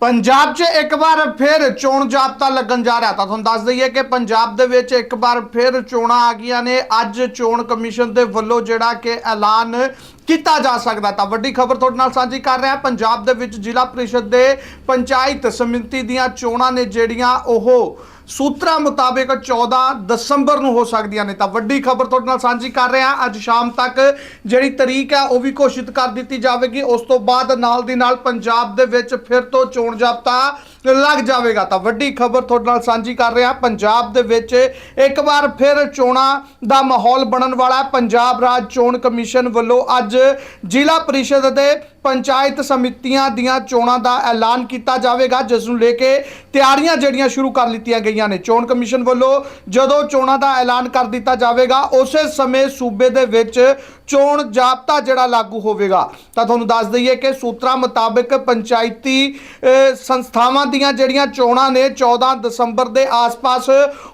ਪੰਜਾਬ 'ਚ ਇੱਕ ਵਾਰ ਫਿਰ ਚੋਣ ਜਾਬਤਾ ਲੱਗਣ ਜਾ ਰਿਹਾ। ਤਾਂ ਤੁਹਾਨੂੰ ਦੱਸ ਦਈਏ ਕਿ ਪੰਜਾਬ ਦੇ ਵਿੱਚ ਇੱਕ ਵਾਰ ਫਿਰ ਚੋਣਾਂ ਆ ਗਈਆਂ ਨੇ। ਅੱਜ ਚੋਣ ਕਮਿਸ਼ਨ ਦੇ ਵੱਲੋਂ ਜਿਹੜਾ ਕਿ ਐਲਾਨ ਕੀਤਾ ਜਾ ਸਕਦਾ। ਤਾਂ ਵੱਡੀ ਖਬਰ ਤੁਹਾਡੇ ਨਾਲ ਸਾਂਝੀ ਕਰ ਰਿਹਾ। ਪੰਜਾਬ ਦੇ ਵਿੱਚ ਜ਼ਿਲ੍ਹਾ ਪ੍ਰੀਸ਼ਦ ਦੇ ਪੰਚਾਇਤ ਸਮਿਤੀ ਦੀਆਂ ਚੋਣਾਂ ਨੇ ਜਿਹੜੀਆਂ, ਉਹ ਸੂਤਰਾਂ ਮੁਤਾਬਕ 14 ਦਸੰਬਰ ਨੂੰ ਹੋ ਸਕਦੀਆਂ ਨੇ ਤਾਂ ਵੱਡੀ ਖਬਰ ਤੁਹਾਡੇ ਨਾਲ ਸਾਂਝੀ ਕਰ ਰਿਹਾ ਅੱਜ ਸ਼ਾਮ ਤੱਕ ਜਿਹੜੀ ਤਰੀਕ ਹੈ, ਉਹ ਵੀ ਘੋਸ਼ਿਤ ਕਰ ਦਿੱਤੀ ਜਾਵੇਗੀ। ਉਸ ਤੋਂ ਬਾਅਦ ਨਾਲ ਦੀ ਨਾਲ ਪੰਜਾਬ ਦੇ ਵਿੱਚ ਫਿਰ ਤੋਂ ਚੋਣ ਜਾਬਤਾ ਲੱਗ ਜਾਵੇਗਾ। ਤਾਂ ਵੱਡੀ ਖਬਰ ਤੁਹਾਡੇ ਨਾਲ ਸਾਂਝੀ ਕਰ ਰਿਹਾ ਪੰਜਾਬ ਦੇ ਵਿੱਚ ਇੱਕ ਵਾਰ ਫਿਰ ਚੋਣਾਂ ਦਾ ਮਾਹੌਲ ਬਣਨ ਵਾਲਾ ਪੰਜਾਬ ਰਾਜ ਚੋਣ ਕਮਿਸ਼ਨ ਵੱਲੋਂ ਅੱਜ ਜ਼ਿਲ੍ਹਾ ਪਰਿਸ਼ਦ ਦੇ ਪੰਚਾਇਤ ਸਮਿਤੀਆਂ ਦੀਆਂ ਚੋਣਾਂ ਦਾ ਐਲਾਨ ਕੀਤਾ ਜਾਵੇਗਾ, ਜਿਸ ਨੂੰ ਲੈ ਕੇ ਤਿਆਰੀਆਂ ਜਿਹੜੀਆਂ ਸ਼ੁਰੂ ਕਰ ਲਿੱਤੀਆਂ ਗਈਆਂ ਨੇ। ਚੋਣ ਕਮਿਸ਼ਨ ਵੱਲੋਂ ਜਦੋਂ ਚੋਣਾਂ ਦਾ ਐਲਾਨ ਕਰ ਦਿੱਤਾ ਜਾਵੇਗਾ, ਉਸੇ ਸਮੇਂ ਸੂਬੇ ਦੇ ਵਿੱਚ ਚੋਣ ਜਾਬਤਾ ਜਿਹੜਾ ਲਾਗੂ ਹੋਵੇਗਾ। ਤਾਂ ਤੁਹਾਨੂੰ ਦੱਸ ਦਈਏ ਕਿ ਸੂਤਰਾਂ ਮੁਤਾਬਕ ਪੰਚਾਇਤੀ ਸੰਸਥਾਵਾਂ ਦੀਆਂ ਜਿਹੜੀਆਂ ਚੋਣਾਂ ਨੇ 14 ਦਸੰਬਰ ਦੇ ਆਸ-ਪਾਸ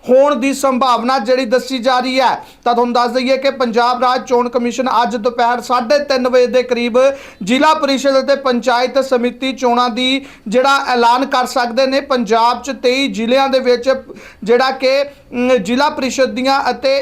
ਹੋਣ ਦੀ ਸੰਭਾਵਨਾ ਜਿਹੜੀ ਦੱਸੀ ਜਾ ਰਹੀ ਹੈ। ਤਾਂ ਤੁਹਾਨੂੰ ਦੱਸ ਦਈਏ ਕਿ ਪੰਜਾਬ ਰਾਜ ਚੋਣ ਕਮਿਸ਼ਨ ਅੱਜ ਦੁਪਹਿਰ 3:30 ਵਜੇ ਦੇ ਕਰੀਬ ਜ਼ਿਲ੍ਹਾ ਪਰਿਸ਼ਦ ਅਤੇ ਪੰਚਾਇਤ ਸਮਿਤੀ ਚੋਣਾਂ ਦੀ ਜਿਹੜਾ ਐਲਾਨ ਕਰ ਸਕਦੇ ਨੇ। ਪੰਜਾਬ 'ਚ 23 ਜ਼ਿਲ੍ਹਿਆਂ ਦੇ ਵਿੱਚ ਜਿਹੜਾ ਕਿ ਜ਼ਿਲ੍ਹਾ ਪ੍ਰੀਸ਼ਦ ਦੀਆਂ ਅਤੇ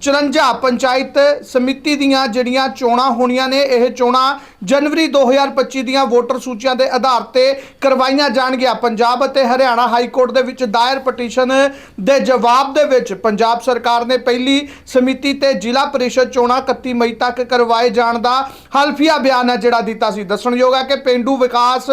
154 ਪੰਚਾਇਤ ਸਮਿਤੀ ਦੀਆਂ ਜਿਹੜੀਆਂ ਚੋਣਾਂ ਹੋਣੀਆਂ ਨੇ, ਇਹ ਚੋਣਾਂ ਜਨਵਰੀ 2025 ਦੀਆਂ ਵੋਟਰ ਸੂਚੀਆਂ ਦੇ ਆਧਾਰ ਤੇ ਕਰਵਾਈਆਂ ਜਾਣਗੀਆਂ। ਪੰਜਾਬ ਅਤੇ ਹਰਿਆਣਾ ਹਾਈ ਕੋਰਟ ਦੇ ਵਿੱਚ ਦਾਇਰ ਪਟੀਸ਼ਨ ਦੇ ਜਵਾਬ ਦੇ ਵਿੱਚ ਪੰਜਾਬ ਸਰਕਾਰ ਨੇ ਪਹਿਲੀ ਸਮਿਤੀ ਤੇ ਜ਼ਿਲ੍ਹਾ ਪਰਿਸ਼ਦ ਚੋਣਾਂ 31 ਮਈ ਤੱਕ ਕਰਵਾਏ ਜਾਣ ਦਾ ਹਲਫੀਆ ਬਿਆਨ ਹੈ, ਜਿਹੜਾ ਦਿੱਤਾ ਸੀ। ਦੱਸਣਯੋਗ ਹੈ ਕਿ ਪਿੰਡੂ ਵਿਕਾਸ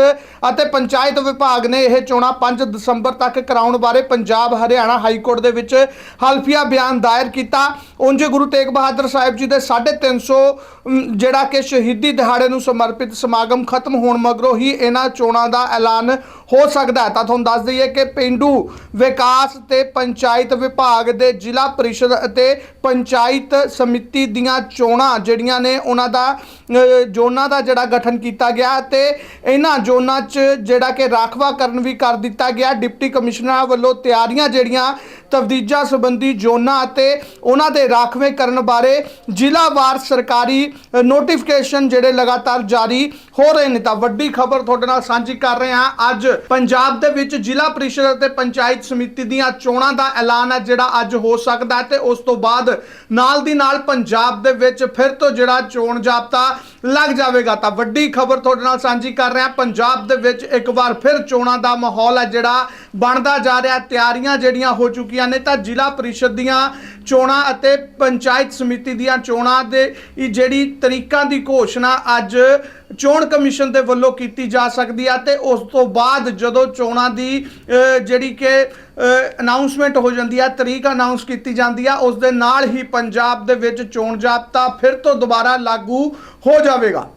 ਅਤੇ ਪੰਚਾਇਤ ਵਿਭਾਗ ਨੇ ਇਹ ਚੋਣਾਂ 5 ਦਸੰਬਰ ਤੱਕ ਕਰਾਉਣ ਬਾਰੇ ਪੰਜਾਬ ਹਰਿਆਣਾ ਹਾਈ ਕੋਰਟ ਦੇ ਵਿੱਚ ਹਲਫੀਆ ਬਿਆਨ ਦਾਇਰ ਕੀਤਾ। ਉਂਝ ਗੁਰੂ ਤੇਗ ਬਹਾਦਰ ਸਾਹਿਬ ਜੀ ਦੇ 350 ਅਮ, ਜਿਹੜਾ ਕਿ ਸ਼ਹੀਦੀ ਦਿਹਾੜੇ ਨੂੰ ਸਮਰਪਿਤ ਸਮਾਗਮ ਖਤਮ ਹੋਣ ਮਗਰੋਂ ਹੀ ਇਹਨਾਂ ਚੋਣਾਂ ਦਾ ਐਲਾਨ ਹੋ ਸਕਦਾ ਤਾਂ ਤੁਹਾਨੂੰ ਦੱਸ ਦਈਏ ਕਿ ਪਿੰਡੂ ਵਿਕਾਸ ਤੇ ਪੰਚਾਇਤ ਵਿਭਾਗ ਦੇ ਜ਼ਿਲ੍ਹਾ ਪਰਿਸ਼ਦ ਅਤੇ ਪੰਚਾਇਤ ਸਮਿਤੀ ਦੀਆਂ ਚੋਣਾਂ ਜਿਹੜੀਆਂ ਨੇ ਉਹਨਾਂ ਦਾ ਜ਼ੋਨਾਂ ਦਾ ਜਿਹੜਾ ਗਠਨ ਕੀਤਾ ਗਿਆ ਤੇ ਇਹਨਾਂ ਜ਼ੋਨਾਂ 'ਚ ਜਿਹੜਾ ਕਿ ਰਾਖਵਾਕਰਨ ਵੀ ਕਰ ਦਿੱਤਾ ਗਿਆ। ਡਿਪਟੀ ਕਮਿਸ਼ਨਰਾਂ ਵੱਲੋਂ ਤਿਆਰੀਆਂ ਜਿਹੜੀਆਂ ਤਫਦੀਜਾਂ ਸੰਬੰਧੀ ਜ਼ੋਨਾਂ ਅਤੇ ਉਹਨਾਂ ਦੇ ਰਾਖਵੇਂ ਕਰਨ ਬਾਰੇ ਜ਼ਿਲ੍ਹਾਵਾਰ ਸਰਕਾਰੀ ਨੋਟੀਫਿਕੇਸ਼ਨ ਜਿਹੜੇ ਲਗਾਤਾਰ ਜਾਰੀ ਹੋ ਰਹੇ ਨੇ। ਤਾਂ ਵੱਡੀ ਖਬਰ ਤੁਹਾਡੇ ਨਾਲ ਸਾਂਝੀ ਕਰ ਰਹੇ ਹਾਂ। ਅੱਜ ਪੰਜਾਬ ਦੇ ਵਿੱਚ ਜ਼ਿਲ੍ਹਾ ਪ੍ਰੀਸ਼ਦ ਅਤੇ ਪੰਚਾਇਤ ਸਮਿਤੀ ਦੀਆਂ ਚੋਣਾਂ ਦਾ ਐਲਾਨ ਹੈ, ਜਿਹੜਾ ਅੱਜ ਹੋ ਸਕਦਾ ਤੇ ਉਸ ਤੋਂ ਬਾਅਦ ਨਾਲ ਦੀ ਨਾਲ ਪੰਜਾਬ ਦੇ ਵਿੱਚ ਫਿਰ ਤੋਂ ਜਿਹੜਾ ਚੋਣ ਜਾਬਤਾ ਲੱਗ ਜਾਵੇਗਾ। ਤਾਂ ਵੱਡੀ ਖਬਰ ਤੁਹਾਡੇ ਨਾਲ ਸਾਂਝੀ ਕਰ ਰਿਹਾ, ਪੰਜਾਬ ਦੇ ਵਿੱਚ ਇੱਕ ਵਾਰ ਫਿਰ ਚੋਣਾਂ ਦਾ ਮਾਹੌਲ ਹੈ, ਜਿਹੜਾ ਬਣਦਾ ਜਾ ਰਿਹਾ, ਤਿਆਰੀਆਂ ਜਿਹੜੀਆਂ ਹੋ ਚੁੱਕੀਆਂ ਨੇ, ਤਾਂ ਜ਼ਿਲ੍ਹਾ ਪ੍ਰੀਸ਼ਦ ਦੀਆਂ ਚੋਣਾਂ ਅਤੇ ਪੰਚਾਇਤ ਸਮਿਤੀ ਦੀਆਂ ਚੋਣਾਂ ਦੇ ਜਿਹੜੀ ਤਰੀਕਾਂ ਦੀ ਘੋਸ਼ਣਾ ਅੱਜ ਚੋਣ ਕਮਿਸ਼ਨ ਦੇ ਵੱਲੋਂ ਕੀਤੀ ਜਾ ਸਕਦੀ ਹੈ ਤੇ ਉਸ ਤੋਂ ਬਾਅਦ ਜਦੋਂ ਚੋਣਾਂ ਦੀ ਜਿਹੜੀ ਕਿ ਅਨਾਉਂਸਮੈਂਟ ਹੋ ਜਾਂਦੀ ਹੈ ਤਰੀਕ ਅਨਾਉਂਸ ਕੀਤੀ ਜਾਂਦੀ ਹੈ ਉਸ ਦੇ ਨਾਲ ਹੀ ਪੰਜਾਬ ਦੇ ਵਿੱਚ ਚੋਣ ਜਾਬਤਾ ਫਿਰ ਤੋਂ ਦੁਬਾਰਾ ਲਾਗੂ ਹੋ ਜਾਵੇਗਾ।